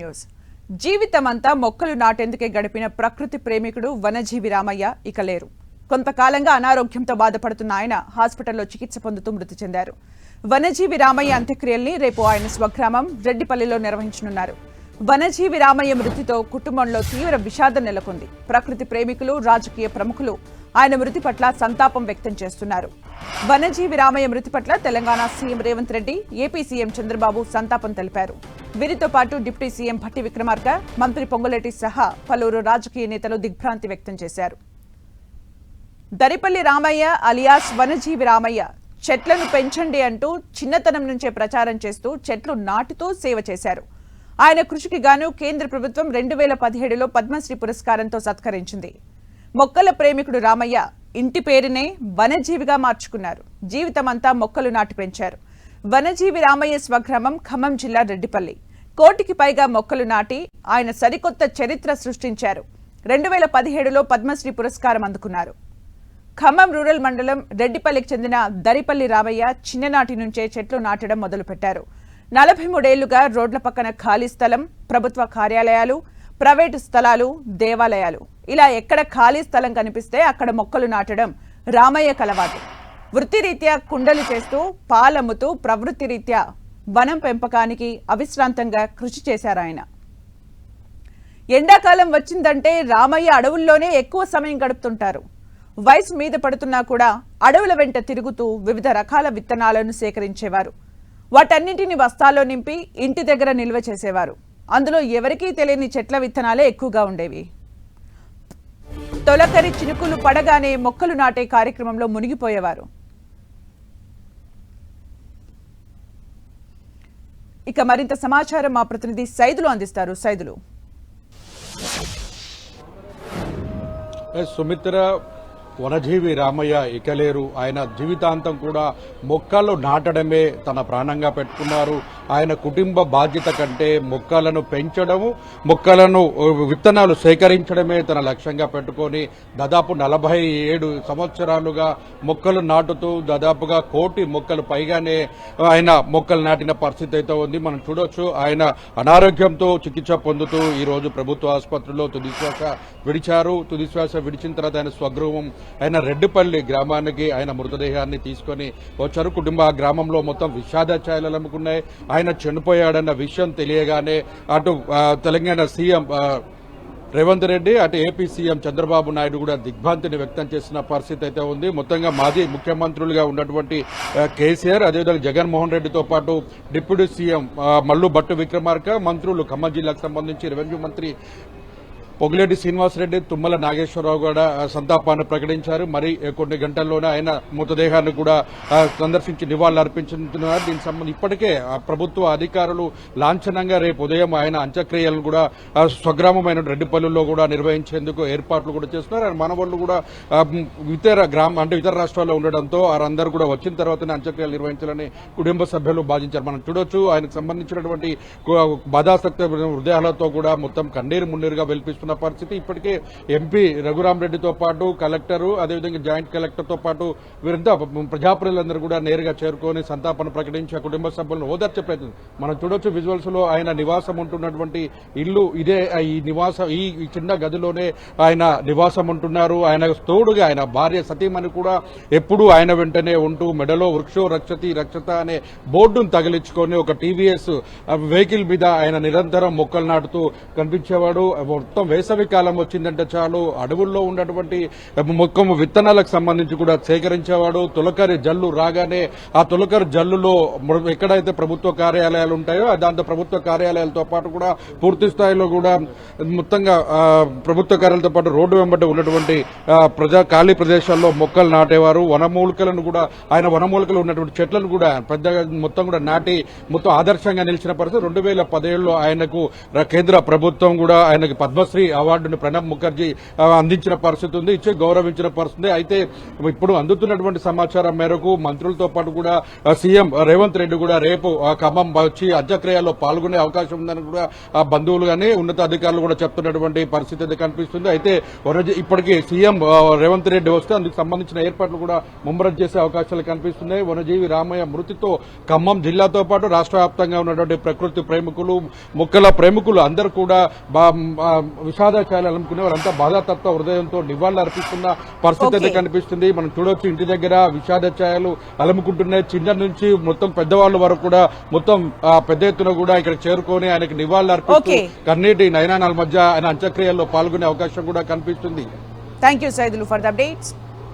News. జీవితమంతా మొక్కలు నాటేందుకే గడిపిన ప్రకృతి ప్రేమికుడు వనజీవి రామయ్య ఇక లేరు. కొంతకాలంగా అనారోగ్యంతో బాధపడుతున్న ఆయన హాస్పిటల్లో చికిత్స పొందుతూ మృతి చెందారు. వనజీవి రామయ్య అంత్యక్రియల్ని రేపు ఆయన స్వగ్రామం రెడ్డిపల్లిలో నిర్వహించనున్నారు. వనజీవి రామయ్య మృతితో కుటుంబంలో తీవ్ర విషాదం నెలకొంది. ప్రకృతి ప్రేమికులు రాజకీయ ప్రముఖులు ఆయన మృతి పట్ల సంతాపం వ్యక్తం చేస్తున్నారు. వనజీవి రామయ్య మృతి పట్ల Telangana CM Revanth Reddy AP CM Chandrababu సంతాపం తెలిపారు. వీరితో పాటు డిప్యూటీ సీఎం భట్టి విక్రమార్క మంత్రి పొంగులేటి సహా పలువురు రాజకీయ నేతలు దిగ్భ్రాంతి వ్యక్తం చేశారు. దరిపల్లి రామయ్య అలియాస్ వనజీవి రామయ్య చెట్లను పెంచండి అంటూ చిన్నతనం నుంచే ప్రచారం చేస్తూ చెట్లు నాటుతూ సేవ చేశారు. ఆయన కృషికి గాను కేంద్ర ప్రభుత్వం రెండు వేల పదిహేడులో పద్మశ్రీ పురస్కారంతో సత్కరించింది. మొక్కల ప్రేమికుడు రామయ్య ఇంటి పేరునే వనజీవిగా మార్చుకున్నారు. జీవితమంతా మొక్కలు నాటి పెంచారు. వనజీవి రామయ్య స్వగ్రామం ఖమ్మం జిల్లా రెడ్డిపల్లి. కోటికి పైగా మొక్కలు నాటి ఆయన సరికొత్త చరిత్ర సృష్టించారు. రెండు వేల పదిహేడులో పద్మశ్రీ పురస్కారం అందుకున్నారు. ఖమ్మం రూరల్ మండలం రెడ్డిపల్లికి చెందిన దరిపల్లి రామయ్య చిన్ననాటి నుంచే చెట్లు నాటడం మొదలుపెట్టారు. నలభై మూడేళ్ళుగా రోడ్ల పక్కన ఖాళీ స్థలం ప్రభుత్వ కార్యాలయాలు ప్రైవేటు స్థలాలు దేవాలయాలు. ఇలా ఎక్కడ ఖాళీ స్థలం కనిపిస్తే అక్కడ మొక్కలు నాటడం రామయ్య కలవాటు. వృత్తిరీత్యా కుండలు చేస్తూ పాలమ్ముతూ ప్రవృత్తి రీత్యా వనం పెంపకానికి అవిశ్రాంతంగా కృషి చేశారు ఆయన. ఎండాకాలం వచ్చిందంటే రామయ్య అడవుల్లోనే ఎక్కువ సమయం గడుపుతుంటారు. వయసు మీద పడుతున్నా కూడా అడవుల వెంట తిరుగుతూ వివిధ రకాల విత్తనాలను సేకరించేవారు. వాటన్నింటిని బస్తాల్లో నింపి ఇంటి దగ్గర నిల్వ చేసేవారు. అందులో ఎవరికీ తెలియని చెట్ల విత్తనాలే ఎక్కువగా ఉండేవి. తొలకరి చినుకులు పడగానే మొక్కలు నాటే కార్యక్రమంలో మునిగిపోయేవారు. ఇక మరింత సమాచారం మా ప్రతినిధి సైదులు అందిస్తారు. సైదులు. సుమిత్ర వనజీవి రామయ్య ఇకలేరు. ఆయన జీవితాంతం కూడా మొక్కలు నాటడమే తన ప్రాణంగా పెట్టుకున్నారు. ఆయన కుటుంబ బాధ్యత కంటే మొక్కలను పెంచడము మొక్కలను విత్తనాలు సేకరించడమే తన లక్ష్యంగా పెట్టుకొని దాదాపు నలభై ఏడు సంవత్సరాలుగా మొక్కలు నాటుతూ దాదాపుగా కోటి మొక్కలు పైగానే ఆయన మొక్కలు నాటిన పరిస్థితి అయితే ఉంది. మనం చూడొచ్చు ఆయన అనారోగ్యంతో చికిత్స పొందుతూ ఈరోజు ప్రభుత్వ ఆసుపత్రిలో తుదిశ్వాస విడిచారు. తుదిశ్వాస విడిచిన తర్వాత ఆయన స్వగృహం ఆయన రెడ్డిపల్లి గ్రామానికి ఆయన మృతదేహాన్ని తీసుకొని వచ్చారు. కుటుంబ గ్రామంలో మొత్తం విషాద ఛాయలు అమ్ముకున్నాయి. ఆయన చనిపోయాడన్న విషయం తెలియగానే అటు తెలంగాణ సీఎం రేవంత్ రెడ్డి అటు ఏపీ సీఎం చంద్రబాబు నాయుడు కూడా దిగ్భ్రాంతిని వ్యక్తం చేసిన పరిస్థితి అయితే ఉంది. మొత్తంగా మాజీ ముఖ్యమంత్రులుగా ఉన్నటువంటి కేసీఆర్ అదేవిధంగా జగన్మోహన్ రెడ్డితో పాటు డిప్యూటీ సీఎం మల్లు భట్టు విక్రమార్క మంత్రులు ఖమ్మం జిల్లాకు సంబంధించి రెవెన్యూ మంత్రి పొగిలేటి శ్రీనివాసరెడ్డి తుమ్మల నాగేశ్వరరావు కూడా సంతాపాన్ని ప్రకటించారు. మరి కొన్ని గంటల్లోనే ఆయన మృతదేహాన్ని కూడా సందర్శించి నివాళులు అర్పించుతున్నారు దీనికి సంబంధించి ఇప్పటికే ఆ ప్రభుత్వ అధికారులు లాంఛనంగా రేపు ఉదయం ఆయన అంత్యక్రియలను కూడా స్వగ్రామమైన రెడ్డిపల్లిలో కూడా నిర్వహించేందుకు ఏర్పాట్లు కూడా చేస్తున్నారు. ఆయన మనవాళ్ళు కూడా ఇతర గ్రామ అంటే ఇతర రాష్ట్రాల్లో ఉండడంతో వారందరూ కూడా వచ్చిన తర్వాతనే అంత్యక్రియలు నిర్వహించాలని కుటుంబ సభ్యులు భావించారు. మనం చూడొచ్చు ఆయనకు సంబంధించినటువంటి బాధాసక్త హృదయాలతో కూడా మొత్తం కన్నీరు మున్నీరుగా వెల్పిస్తున్న పరిస్థితి. ఇప్పటికే ఎంపీ రఘురామరెడ్డితో పాటు కలెక్టరు అదేవిధంగా జాయింట్ కలెక్టర్తో పాటు వీరంతా ప్రజాప్రతినిధులందరూ కూడా నేరుగా చేరుకొని సంతాపన ప్రకటించి ఆ కుటుంబ సభ్యులను ఓదార్చే ప్రయత్నం. మనం చూడొచ్చు విజువల్స్లో ఆయన నివాసం ఉంటున్నటువంటి ఇల్లు ఇదే ఈ నివాసం ఈ ఈ చిన్న గదిలోనే ఆయన నివాసం ఉంటున్నారు. ఆయన తోడుగా ఆయన భార్య సతీమణి కూడా ఎప్పుడూ ఆయన వెంటనే ఉంటూ మెడలో వృక్షో రక్షతి రక్షత అనే బోర్డును తగిలించుకొని ఒక టీవీఎస్ వెహికల్ మీద ఆయన నిరంతరం మొక్కలు నాటుతూ కనిపించేవాడు. మొత్తం వేసవి కాలం వచ్చిందంటే చాలు. అడవుల్లో ఉన్నటువంటి మొక్కము విత్తనాలకు సంబంధించి కూడా సేకరించేవాడు. తొలకరి జల్లు రాగానే ఆ తొలకరి జల్లులో ఎక్కడైతే ప్రభుత్వ కార్యాలయాలు ఉంటాయో దాంతో ప్రభుత్వ కార్యాలయాలతో పాటు కూడా పూర్తి స్థాయిలో కూడా మొత్తంగా ప్రభుత్వ కార్యాలయాలతో పాటు రోడ్డు వెంబడి ఉన్నటువంటి ప్రజా ఖాళీ ప్రదేశాల్లో మొక్కలు నాటేవారు. వనమూలికలను కూడా ఆయన వనమూలికలు ఉన్నటువంటి చెట్లను కూడా పెద్దగా మొత్తం కూడా నాటి మొత్తం ఆదర్శంగా నిలిచిన పరిస్థితి. రెండు వేల పదేళ్ళలో ఆయనకు కేంద్ర ప్రభుత్వం కూడా ఆయనకు పద్మశ్రీ అవార్డును ప్రణబ్ ముఖర్జీ అందించిన పరిస్థితి ఉంది ఇచ్చే గౌరవించిన పరిస్థితి అయితే ఇప్పుడు అందుతున్నటువంటి సమాచారం మేరకు మంత్రులతో పాటు కూడా సీఎం రేవంత్ రెడ్డి కూడా రేపు ఖమ్మం వచ్చి అధ్యక్రియలో పాల్గొనే అవకాశం ఉందని కూడా ఆ బంధువులు కానీ ఉన్నతాధికారులు కూడా చెప్తున్నటువంటి పరిస్థితి కనిపిస్తుంది. అయితే ఇప్పటికీ సీఎం రేవంత్ రెడ్డి వస్తే అందుకు సంబంధించిన ఏర్పాట్లు కూడా ముమ్మరం చేసే అవకాశాలు కనిపిస్తున్నాయి. వనజీవి రామయ్య మృతితో ఖమ్మం జిల్లాతో పాటు రాష్ట్ర వ్యాప్తంగా ఉన్నటువంటి ప్రకృతి ప్రేమికులు మొక్కల ప్రేమికులు అందరూ కూడా విషాదాచారాలు అనుకునే వారంతా బాధాతత్వ హృదయంతో నివాళులు అర్పిస్తున్న పరిస్థితి అయితే. కనిపిస్తుంది మనం చూడొచ్చు ఇంటి దగ్గర విషాద ఛాయలు అలముకుంటున్నాయి చిన్న నుంచి మొత్తం పెద్దవాళ్ళ వరకు కూడా మొత్తం పెద్ద ఎత్తున కూడా ఇక్కడ చేరుకొని ఆయనకి నివాళులు అర్పిస్తూ. కన్నీటి నయనాల మధ్య ఆయన అంత్యక్రియల్లో పాల్గొనే అవకాశం కూడా కనిపిస్తుంది thank you Saidulu for the updates